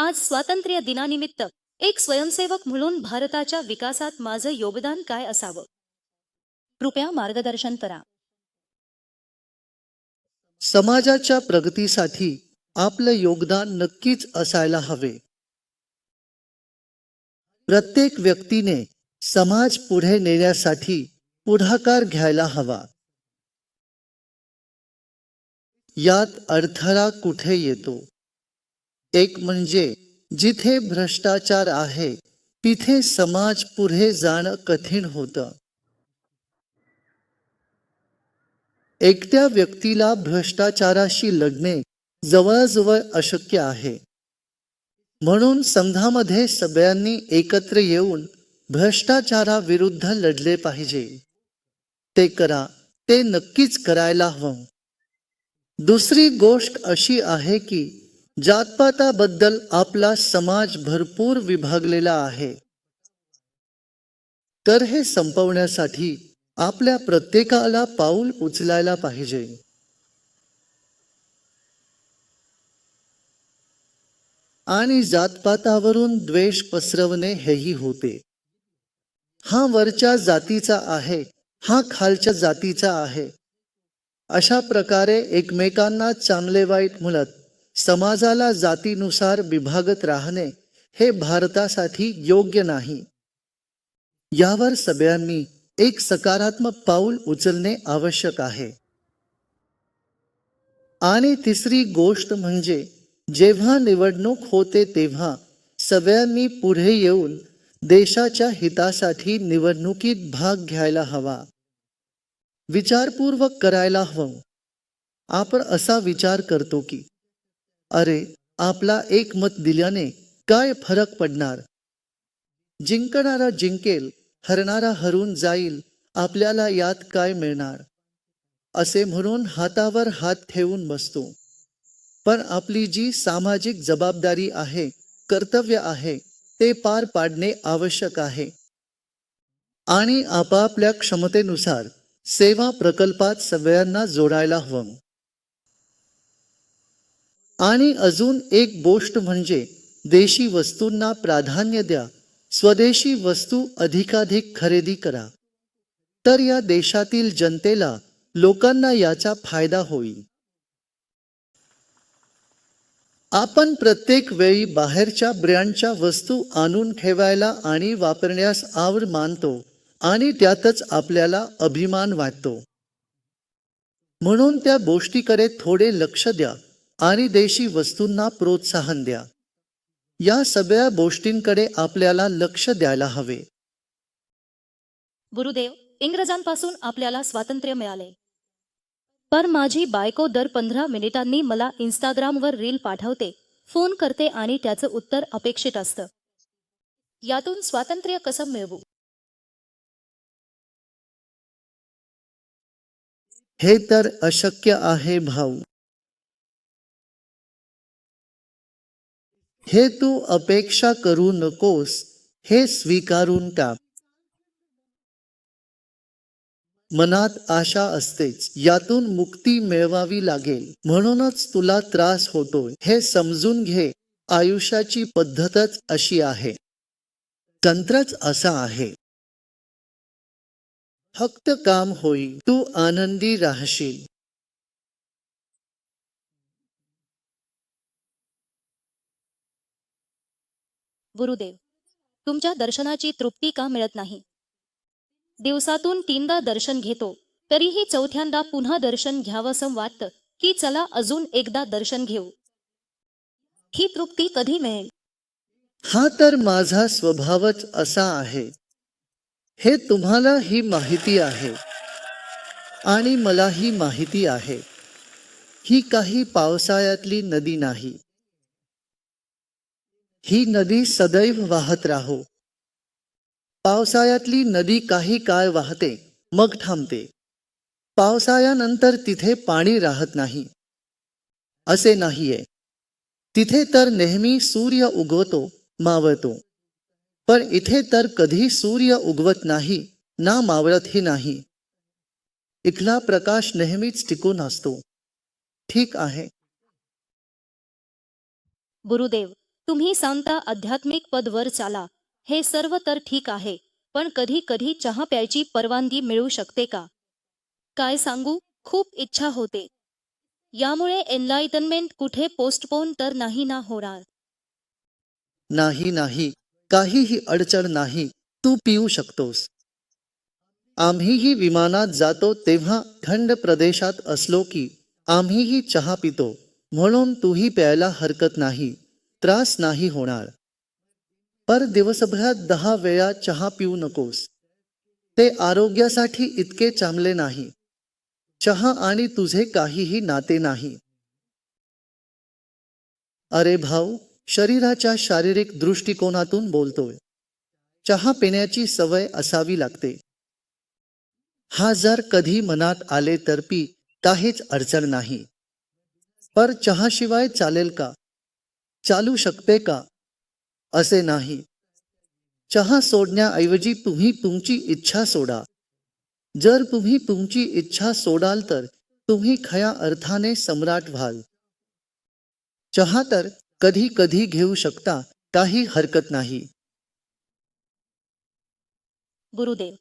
आज स्वातंत्र्य दिनानिमित्त एक स्वयंसेवक म्हणून भारताच्या विकासात माझं योगदान काय असावं? कृपया मार्गदर्शन करा. समाजाच्या प्रगतीसाठी आपलं योगदान नक्कीच असायला हवे. प्रत्येक व्यक्तीने समाज पुढे नेण्यासाठी पुढाकार घ्यायला हवा. यात अडथळा कुठे येतो? एक म्हणजे जिथे भ्रष्टाचार आहे तिथे समाज पुढे जाणं कठीण होतं. एकट्या व्यक्तीला भ्रष्टाचाराशी लढणे जवळजवळ अशक्य आहे. म्हणून संघामध्ये सगळ्यांनी एकत्र येऊन भ्रष्टाचाराविरुद्ध लढले पाहिजे. ते करा ते नक्कीच करायला हवं. दुसरी गोष्ट अशी आहे की जातपाताबद्दल आपला समाज भरपूर विभागलेला आहे. तर हे संपवण्यासाठी आपल्या प्रत्येकाला पाऊल उचलायला पाहिजे. आणि जातपातावरून द्वेष पसरवणे हेही होते. हा वरच्या जातीचा आहे हा खालच्या जातीचा आहे. अशा प्रकारे एकमेकांना चांगले वाईट म्हणत समाजाला जातीनुसार विभागत राहणे हे भारतासाठी योग्य नाही. यावर सगळ्यांनी एक सकारात्मक पाऊल उचलणे आवश्यक आहे. आणि तिसरी गोष्ट म्हणजे जेव्हा निवडणूक होते तेव्हा सगळ्यांनी पुढे येऊन देशाच्या हितासाठी निवडणुकीत भाग घ्यायला हवा. विचारपूर्वक करायला हवं. आपण असा विचार करतो की अरे आपला एक मत दिल्याने काय फरक पडणार? जिंकणारा जिंकेल हरणारा हरून जाईल आपल्याला यात काय मिळणार? असे म्हणून हातावर हात ठेवून बसतो. पण आपली जी सामाजिक जबाबदारी आहे कर्तव्य आहे ते पार पाडणे आवश्यक आहे. आणि आपापल्या क्षमतेनुसार सेवा प्रकल्पात सगळ्यांना जोडायला हवं. आणि अजून एक गोष्ट म्हणजे देशी वस्तूंना प्राधान्य द्या. स्वदेशी वस्तू अधिकाधिक खरेदी करा. तर या देशातील जनतेला लोकांना याचा फायदा होईल. आपण प्रत्येक वेळी बाहेरच्या ब्रँडच्या वस्तू आणून ठेवायला आणि वापरण्यास आवड मानतो आणि त्यातच आपल्याला अभिमान वाटतो. म्हणून त्या गोष्टीकडे थोडे लक्ष द्या. आणि देशी वस्तूंना प्रोत्साहन द्या. या सगळ्या गोष्टींकडे आपल्याला लक्ष द्यायला हवे. गुरुदेव इंग्रजांपासून आपल्याला स्वातंत्र्य मिळाले. पण माझी बायको दर पंधरा मिनिटांनी मला इंस्टाग्रामवर रील पाठवते फोन करते आणि त्याचं उत्तर अपेक्षित असतं. यातून स्वातंत्र्य कसं मिळवू? हे तर अशक्य आहे भाऊ. हे तू अपेक्षा करू नकोस हे स्वीकारून टाक. मनात आशा असतेच यातून मुक्ती मिळवावी लागेल. म्हणूनच तुला त्रास होतोय हे समजून घे आयुष्याची पद्धतच अशी आहे. तंत्रच असा आहे. फक्त काम होईल तू आनंदी राहशील. गुरुदेव तुमच्या दर्शनाची तृप्ती का मिळत नाही? दिवसातून तीनदा दर्शन घेतो तरीही चौथ्यांदा पुन्हा दर्शन घ्यावंसं वाटतं की चला अजून एकदा दर्शन घेऊ. ही तृप्ती कधी मिळेल? हा तर माझा स्वभावच असा आहे. हे तुम्हाला ही माहिती आहे. आणि मलाही माहिती आहे. ही काही पावसाळ्यातली नदी नाही. ही नदी सदैव वाहत राहो. पावसाळ्यातली नदी काही काळ वाहते मग थांबते. पावसाळ्यानंतर तिथे पाणी राहत नाही. असे नाहीये. तिथे तर नेहमी सूर्य उगवतो मावळतो. पण इथे तर कधी सूर्य उगवत नाही ना मावळतही नाही. इथला प्रकाश नेहमीच टिकून असतो. ठीक आहे. गुरुदेव तुम्ही सांगता आध्यात्मिक पदवर चाला. हे सर्व तर ठीक आहे पण कधी कधी चहा प्यायची परवानगी मिळू शकते का? काय सांगू? खूप इच्छा होते. यामुळे एनलाइटनमेंट कुठे पोस्टपोन तर नाही ना होणार. नाही नाही काहीही अडचण नाही तू पिऊ शकतोस. आम्हीही विमानात जातो तेव्हा थंड प्रदेशात असलो की आम्हीही चहा पितो म्हणून तूही प्यायला हरकत नाही. त्रास नाही होणार. पर दिवसभरात दहा वेळा चहा पिऊ नकोस. ते आरोग्यासाठी इतके चांगले नाही. चहा आणि तुझे काहीही नाते नाही. अरे भाऊ शरीराच्या शारीरिक दृष्टिकोनातून बोलतोय. चहा पिण्याची सवय असावी लागते. हा जर कधी मनात आले तर पी काहीच अडचण नाही. पर चहाशिवाय चालेल का? चालू शकते का? असे नाही. चहा सोडण्याऐवजी तुम्ही तुमची इच्छा सोडा. जर तुम्ही तुमची इच्छा सोडाल तर तुम्ही खया अर्थाने सम्राट व्हाल. चहा तर कधी कधी घेऊ शकता काही हरकत नाही. गुरुदेव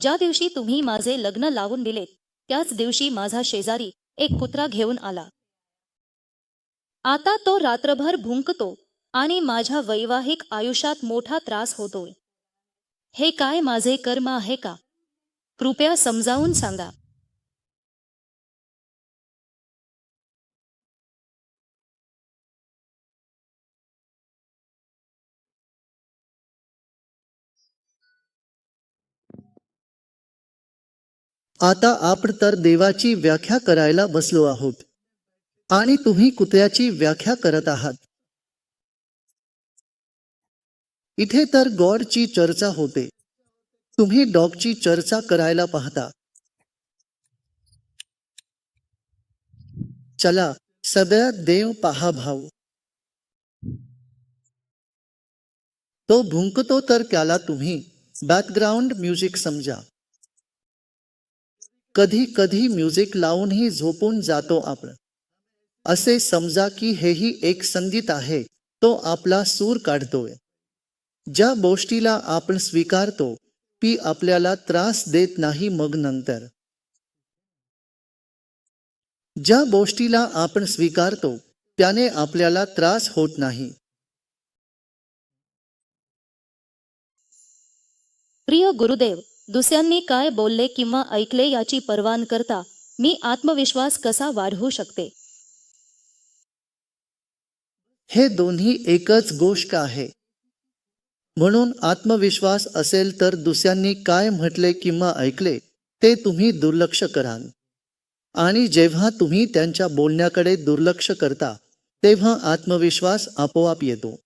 ज्या दिवशी तुम्ही माझे लग्न लावून दिलेत त्याच दिवशी माझा शेजारी एक कुत्रा घेऊन आला. आता तो रात्रभर भुंकतो आणि माझ्या वैवाहिक आयुष्यात मोठा त्रास होतोय. हे काय माझे कर्म आहे का? कृपया समजावून सांगा. आता आपण तर देवाची व्याख्या करायला बसलो आहोत. आणि तुम्ही कुत्र्याची व्याख्या करत आहात. इथे तर गॉडची चर्चा होते. तुम्ही डॉगची चर्चा करायला पाहता. चला सगळ्यात देव पहा भाऊ. तो भुंकतो तर त्याला तुम्ही बॅकग्राऊंड म्युझिक समजा. कधी कधी म्युझिक लावूनही झोपून जातो आपण. असे समजा की हेही एक संगीत आहे तो आपला सूर काढतोय. ज्या गोष्टीला आपण स्वीकारतो ती आपल्याला त्रास देत नाही मग नंतर. ज्या गोष्टीला आपण स्वीकारतो त्याने आपल्याला त्रास होत नाही. प्रिय गुरुदेव दुसऱ्यांनी काय बोलले किंवा ऐकले याची पर्वान करता मी आत्मविश्वास कसा वाढवू शकते? हे दोन्ही एकच गोष्ट आहे. म्हणून आत्मविश्वास असेल तर दुसऱ्यांनी काय म्हटले किंवा ऐकले ते तुम्ही दुर्लक्ष कराल. आणि जेव्हा तुम्ही त्यांच्या बोलण्याकडे दुर्लक्ष करता तेव्हा आत्मविश्वास आपोआप येतो.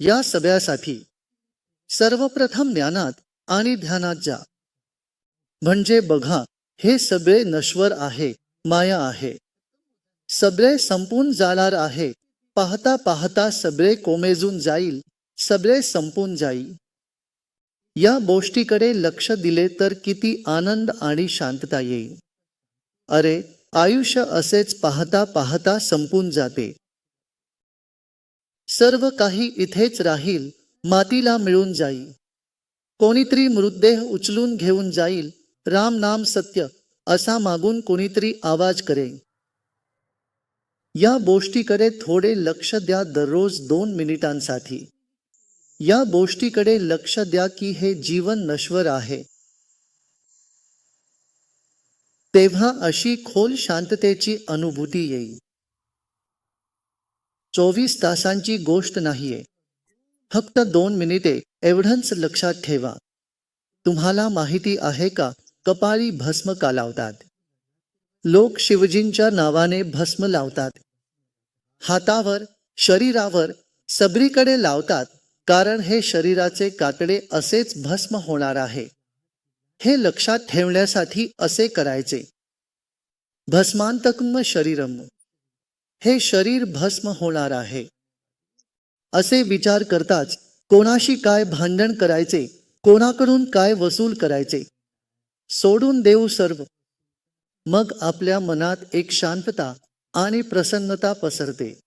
या सगळ्यासाठी सर्वप्रथम ज्ञानात आणि ध्यानात जा. म्हणजे बघा हे सगळे नश्वर आहे माया आहे. सगळे संपून जाणार आहे. पाहता पाहता सगळे कोमेजून जाईल. सगळे संपून जाईल. या गोष्टीकडे लक्ष दिले तर किती आनंद आणि शांतता येईल. अरे आयुष्य असेच पाहता पाहता संपून जाते. सर्व काही इथेच राहील मातीला मिळून जाईल. कोणीतरी मृतदेह उचलून घेऊन जाईल राम नाम सत्य असा मागून कोणीतरी आवाज करेल. या गोष्टीकडे थोडे लक्ष द्या दररोज दोन मिनिटांसाठी. या गोष्टीकडे लक्ष द्या की हे जीवन नश्वर आहे. तेव्हा अशी खोल शांततेची अनुभूती येईल. चोवीस तासांची गोष्ट नाहीये. फक्त दोन मिनिटे एवढंच लक्षात ठेवा. तुम्हाला माहिती आहे का कपाळी भस्म का लावतात लोक शिवजींच्या नावाने भस्म लावतात. हातावर शरीरावर सबरीकडे लावतात कारण हे शरीराचे कातडे असेच भस्म होणार आहे. हे लक्षात ठेवण्यासाठी असे करायचे. भस्मांतकम शरीरम. हे शरीर भस्म होणार आहे. असे विचार करताच कोणाशी काय भांडण करायचे कोणाकडून काय वसूल करायचे? सोडून देऊ सर्व. मग आपल्या मनात एक शांतता आणि प्रसन्नता पसरते.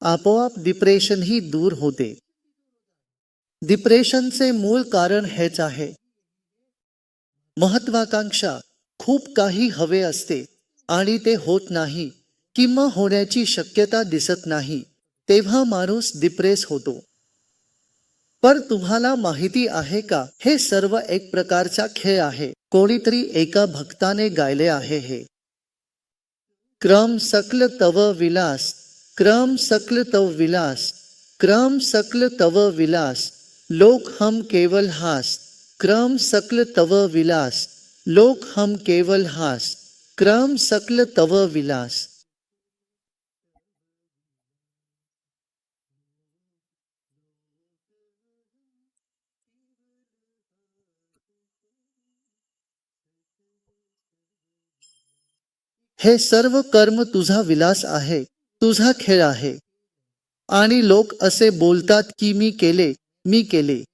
आपोआप डिप्रेशनही दूर होते. डिप्रेशनचे मूळ कारण हेच आहे. महत्वाकांक्षा खूप काही हवे असते आणि ते होत नाही किंवा होण्याची शक्यता दिसत नाही तेव्हा माणूस डिप्रेस होतो. पण तुम्हाला माहिती आहे का हे सर्व एक प्रकारचा खेळ आहे. कोणीतरी एका भक्ताने गायले आहे हे. क्रम सकल तव विलास क्रम सकल तव विलास क्रम सकल तव विलास लोक हम केवल हास क्रम सकल तव विलास लोक हम केवल हास क्रम सकल तव विलास। हे सर्व कर्म तुझा विलास आहे तुझा खेळ आहे. आणि लोक असे बोलतात की मी केले मी केले.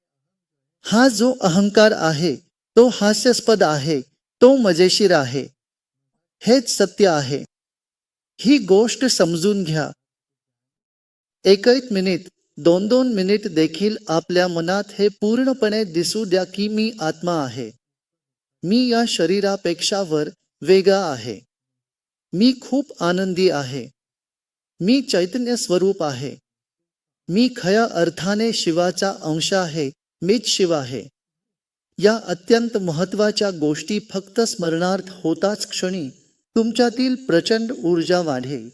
हा जो अहंकार आहे तो हास्यास्पद आहे तो मजेशीर आहे. हेच सत्य आहे. ही गोष्ट समजून घ्या. एक एक मिनिट दोन दोन मिनिट देखील आपल्या मनात हे पूर्णपणे दिसू द्या की मी आत्मा आहे. मी या शरीरापेक्षा वर वेगळा आहे. मी खूप आनंदी आहे. मी चैतन्य स्वरूप आहे. मी खया अर्थाने शिवाचा अंश आहे मीच शिव आहे. या अत्यंत महत्त्वाच्या गोष्टी फक्त स्मरणार्थ होताच क्षणी तुमच्यातील प्रचंड ऊर्जा वाढेल.